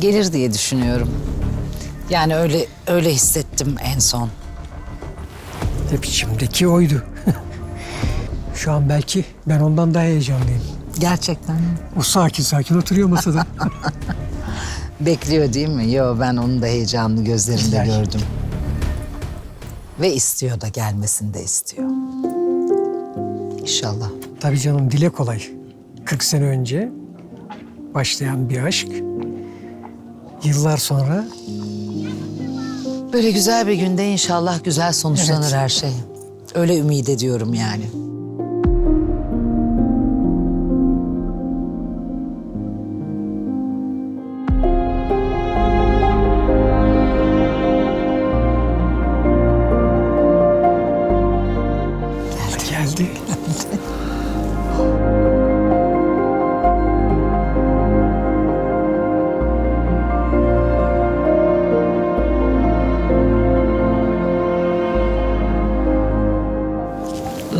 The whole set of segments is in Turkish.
Gelir diye düşünüyorum. Yani öyle öyle hissettim en son. Hep içimdeki oydu. Şu an belki ben ondan daha heyecanlıyım. Gerçekten mi? O sakin sakin oturuyor masada. Bekliyor değil mi? Yo ben onun da heyecanlı gözlerinde İster. gördüm. Ve istiyor da gelmesini de istiyor. İnşallah. Tabii canım dile kolay. 40 sene önce başlayan bir aşk. Yıllar sonra Böyle güzel bir günde inşallah güzel sonuçlanır Evet. her şey. Öyle ümit ediyorum yani. geldi.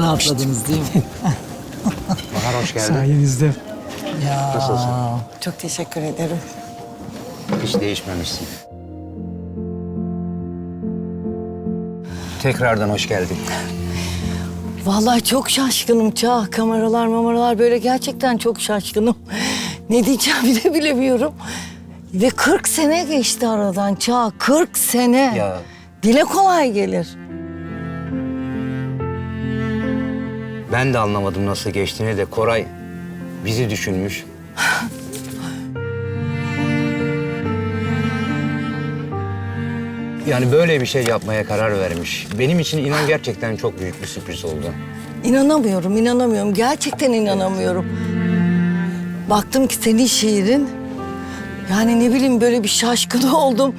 Rahatladınız değil mi? Bahar hoş geldin. Sayenizde. ya. Nasılsın? Çok teşekkür ederim. Hiç değişmemişsin. Tekrardan hoş geldin. Vallahi çok şaşkınım Çağ. Kameralar mamaralar böyle gerçekten çok şaşkınım. Ne diyeceğimi de bilemiyorum. Ve 40 sene geçti aradan Çağ. 40 sene. Ya Dile kolay gelir. Ben de anlamadım nasıl geçtiğini de Koray bizi düşünmüş. Yani böyle bir şey yapmaya karar vermiş. Benim için inan gerçekten çok büyük bir sürpriz oldu. İnanamıyorum, inanamıyorum. Gerçekten inanamıyorum. Baktım ki senin şiirin. Yani ne bileyim böyle bir şaşkın oldum.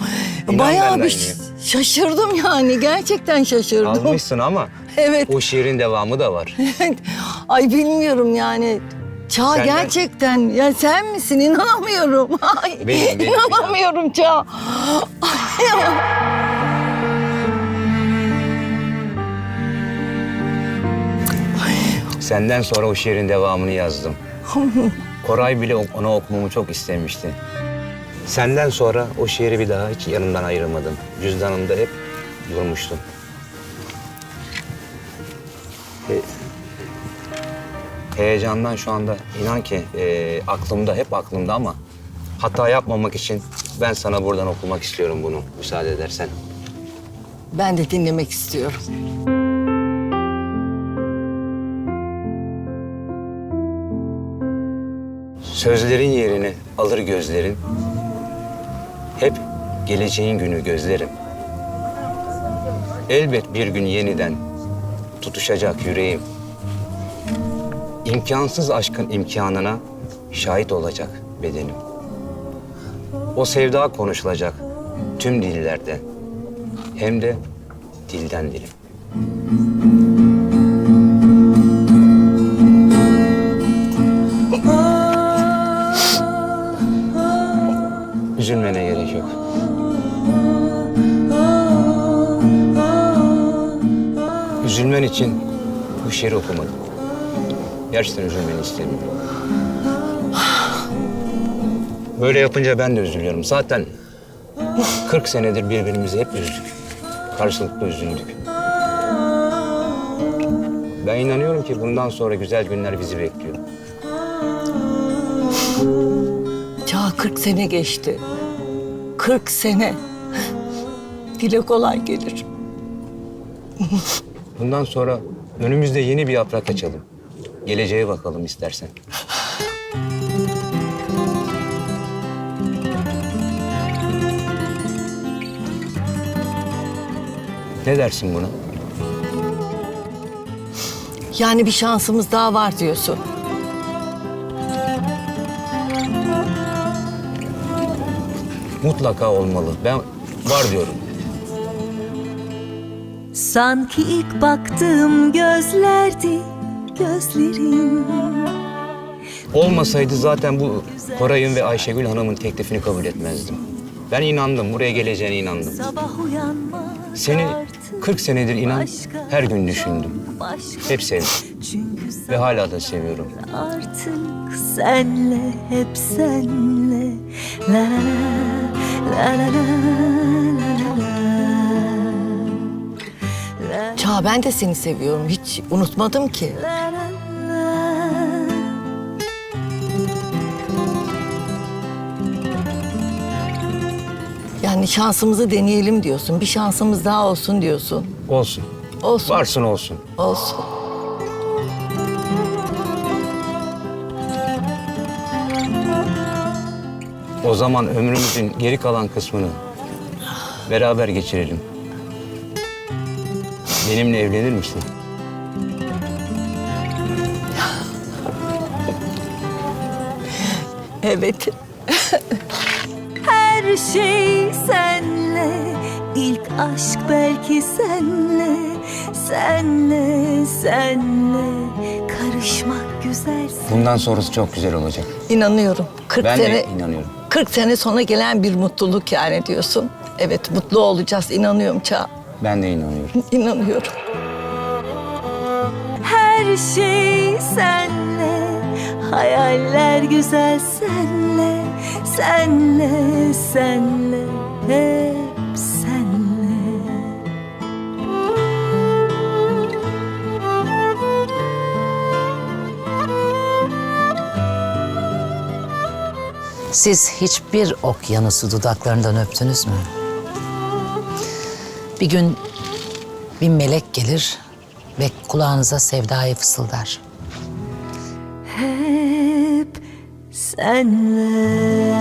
İnan Bayağı benden bir şaşırdım yani. Gerçekten şaşırdım. Almışsın ama Evet. o şiirin devamı da var. Ay bilmiyorum yani. Çağ Senden- gerçekten ya sen misin inanamıyorum. Ay, Benim, benim, inanamıyorum Çağ. Senden sonra o şiirin devamını yazdım. Koray bile onu okumamı çok istemişti. Senden sonra o şiiri bir daha hiç yanımdan ayırmadım. Cüzdanımda hep durmuştu. Heyecandan şu anda inan ki e, aklımda hep aklımda ama hata yapmamak için ben sana buradan okumak istiyorum bunu müsaade edersen. Ben de dinlemek istiyorum. Sözlerin yerini alır gözlerin. Hep geleceğin günü gözlerim. Elbet bir gün yeniden tutuşacak yüreğim. İmkansız aşkın imkanına şahit olacak bedenim. O sevda konuşulacak tüm dillerde. Hem de dilden dilim. Üzülmene gerek yok. Üzülmen için bu şiiri okumadım. Gerçekten üzülmeni istemiyorum. Böyle yapınca ben de üzülüyorum. Zaten 40 senedir birbirimizi hep üzdük. Karşılıklı üzüldük. Ben inanıyorum ki bundan sonra güzel günler bizi bekliyor. Çağ 40 sene geçti. 40 sene. Dile kolay gelir. Bundan sonra önümüzde yeni bir yaprak açalım. Geleceğe bakalım istersen. Ne dersin buna? Yani bir şansımız daha var diyorsun. Mutlaka olmalı. Ben var diyorum. Sanki ilk baktığım gözlerdi gözlerin Olmasaydı zaten bu Koray'ın ve Ayşegül Hanım'ın teklifini kabul etmezdim. Ben inandım, buraya geleceğine inandım. Seni 40 senedir inan her gün düşündüm. Hep sevdim ve hala da seviyorum. artık senle hep senle La la la la la la Çağ ben de seni seviyorum. Hiç unutmadım ki. la Yani şansımızı deneyelim diyorsun. Bir şansımız daha olsun diyorsun. Olsun. Olsun. Varsın olsun. Olsun. O zaman ömrümüzün geri kalan kısmını beraber geçirelim. Benimle evlenir misin? Evet. Her şey senle ilk aşk belki senle Senle, senle Karışmak güzel Bundan sonrası çok güzel olacak. İnanıyorum. 40 Ben sene de inanıyorum. 40 sene sonra gelen bir mutluluk yani diyorsun. Evet mutlu olacağız. İnanıyorum Çağ. Ben de inanıyorum. İnanıyorum. Her şey senle Hayaller güzel senle Senle, senle Hep senle Siz hiçbir okyanusu dudaklarından öptünüz mü? Bir gün bir melek gelir ve kulağınıza sevdayı fısıldar. endless.